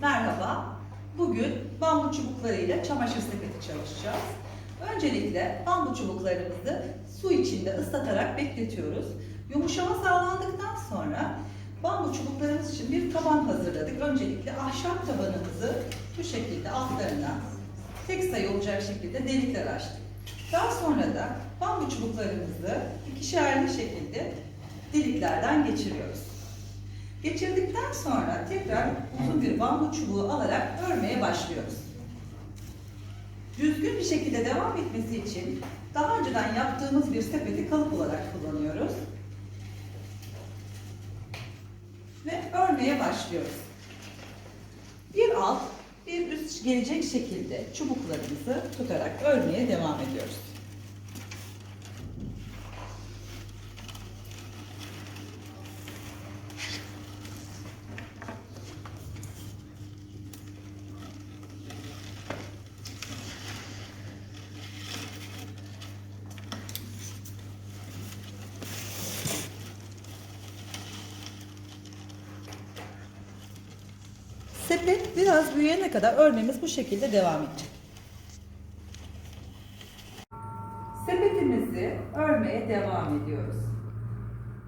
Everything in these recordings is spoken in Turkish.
Merhaba. Bugün bambu çubuklarıyla çamaşır sepeti çalışacağız. Öncelikle bambu çubuklarımızı su içinde ıslatarak bekletiyoruz. Yumuşama sağlandıktan sonra bambu çubuklarımız için bir taban hazırladık. Öncelikle ahşap tabanımızı bu şekilde altlarına tek sayı olacak şekilde delikler açtık. Daha sonra da bambu çubuklarımızı ikişerli şekilde deliklerden geçiriyoruz. Geçirdikten sonra tekrar uzun bir bambu çubuğu alarak örmeye başlıyoruz. Düzgün bir şekilde devam etmesi için daha önceden yaptığımız bir sepeti kalıp olarak kullanıyoruz. Ve örmeye başlıyoruz. Bir alt, bir üst gelecek şekilde çubuklarımızı tutarak örmeye devam ediyoruz. Sepet biraz büyüyene kadar örmemiz bu şekilde devam edecek. Sepetimizi örmeye devam ediyoruz.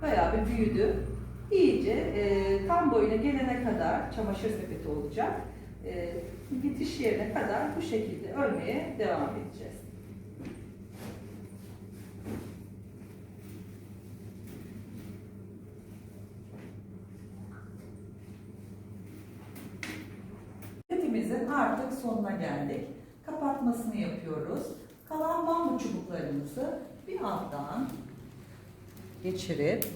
Bayağı bir büyüdü. İyice e, tam boyuna gelene kadar çamaşır sepeti olacak. E, bitiş yerine kadar bu şekilde örmeye devam edeceğiz. Sepetimizin artık sonuna geldik. Kapatmasını yapıyoruz. Kalan bambu çubuklarımızı bir alttan geçirip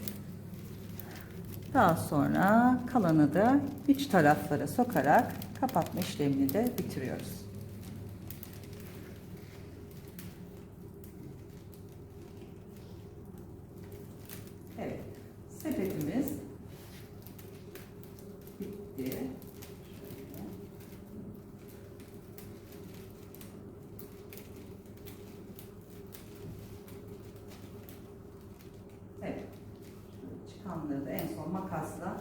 daha sonra kalanı da iç taraflara sokarak kapatma işlemini de bitiriyoruz. Evet, sepetimiz bitti. Şöyle. Evet. Şöyle Çıkanları da en son makasla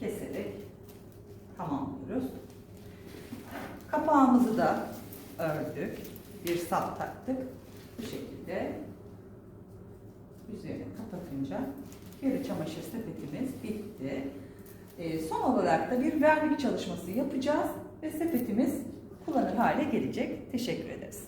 keserek tamamlıyoruz. Kapağımızı da ördük. Bir sap taktık. Bu şekilde üzerini kapatınca yarı çamaşır sepetimiz bitti. Ee, son olarak da bir vernik çalışması yapacağız ve sepetimiz kullanır hale gelecek. Teşekkür ederiz.